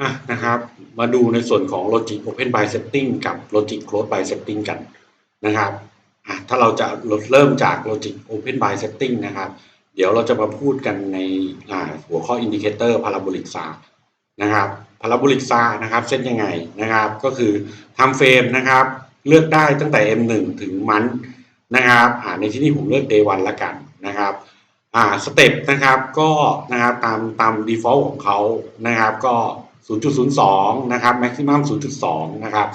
อะนะครับ มาดูในส่วนของ Logic Open by Setting กับ Logic Close by Setting กันนะครับอะถ้าเราจะเริ่มจาก Logic Open by Setting นะครับ เดี๋ยวเราจะมาพูดกันในหัวข้อ Indicator Parabolic SAR นะครับ Parabolic SAR นะครับเซตยังไงนะครับ ก็คือ Time Frame นะครับ เลือกได้ตั้งแต่ M1 ถึงมันนะครับอ่าในที่นี้ผมเลือก Day 1ละกันนะครับอ่าสเต็ปนะครับก็นะครับตามตาม default ของเขานะครับ ก็ 0.02 นะครับ maximum 0.2 นะครับ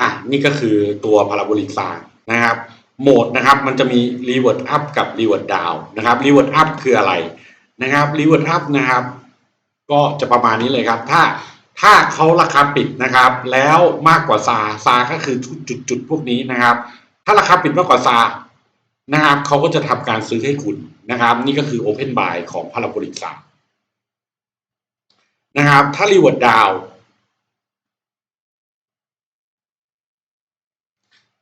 อะ นี่ก็คือตัว parabolic sine นะครับ โหมดนะครับ มันจะมี revert up กับ revert down นะครับ revert up คืออะไรนะครับ revert up นะครับ ก็จะประมาณนี้เลยครับ ถ้าถ้าเขาราคาปิดนะครับ แล้วมากกว่าซาซาก็คือจุดจุดๆพวกนี้นะครับ ถ้าราคาปิดมากกว่าซานะครับเขาก็จะทำการซื้อให้คุณนะครับ นี่ก็คือ Open Buy ของ Parabolic 3 นะครับ ถ้า Reward Down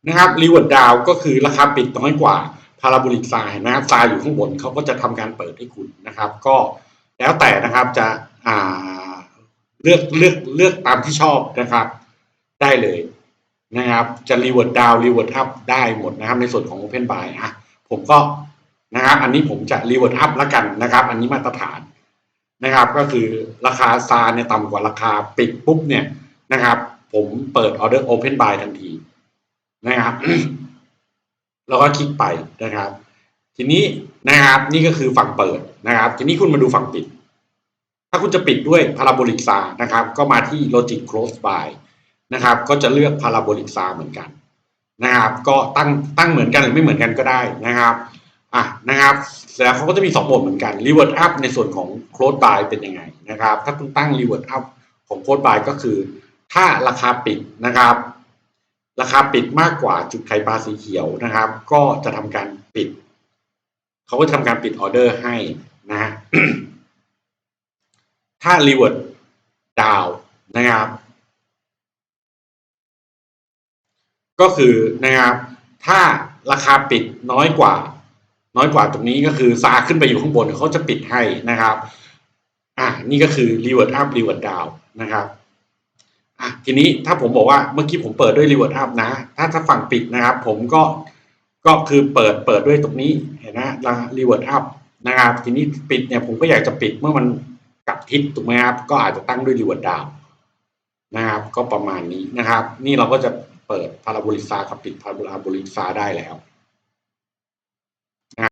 นะครับ Reward Down ก็คือราคาปิดน้อยกว่า Parabolic 3นะครับซาอยู่ข้างบนเขาก็จะทำการเปิดให้คุณนะครับ ก็แล้วแต่นะครับจะอ่าเลือกเลือกเลือกตามที่ชอบนะครับ ได้เลยนะครับ จะ Reward Down Reward Up ได้หมดนะครับ ในส่วนของ Open Buy อะผมก็นะครับอันนี้ผมจะ reward up แล้วกันนะครับ อันนี้มาตรฐาน นะครับ ก็คือราคาซาเนี่ยต่ำกว่าราคาปิดปุ๊บเนี่ยนะครับ ผมเปิดออเดอร์ open buy ทันทีนะครับแล้วก็คลิกไปนะครับ ทีนี้นะครับนี่ก็คือฝั่งเปิดนะครับ ทีนี้คุณมาดูฝั่งปิด ถ้าคุณจะปิดด้วย parabolic s a นะครับ ก็มาที่ logic close by นะครับ ก็จะเลือก parabolic s a เหมือนกันนะครับ ก็ตั้งตั้งเหมือนกันหรือไม่เหมือนกันก็ได้นะครับ อะนะครับแล้วเขาก็จะมี 2 โหมดเหมือนกัน reward up ในส่วนของ close buy เป็นยังไงนะครับ ถ้าคุณตั้ง reward up ของ close buy ก็คือ ถ้าราคาปิดนะครับ ราคาปิดมากกว่าจุดไข่ปลาสีเขียวนะครับ ก็จะทำการปิด เขาก็ทำการปิดออเดอร์ให้นะฮะถ้า reward down นะครับ ก็คือนะครับ ถ้าราคาปิดน้อยกว่า น้อยกว่าตรงนี้ก็คือซาขึ้นไปอยู่ข้างบนเขาจะปิดให้นะครับ อะนี่ก็คือ reward up reward down นะครับอะทีนี้ถ้าผมบอกว่าเมื่อกี้ผมเปิดด้วย reward up นะ ถ้าถ้าฝั่งปิดนะครับ ผมก็ก็คือเปิดเปิดด้วยตรงนี้เห็นนะ reward up นะครับ ทีนี้ปิดเนี่ยผมก็อยากจะปิดเมื่อมันกลับทิศถูกไหมครับ ก็อาจจะตั้งด้วย reward down นะครับ ก็ประมาณนี้นะครับ นี่เราก็จะเปิดพาราโบลิซากับปิดพาราโบลิซาได้แล้ว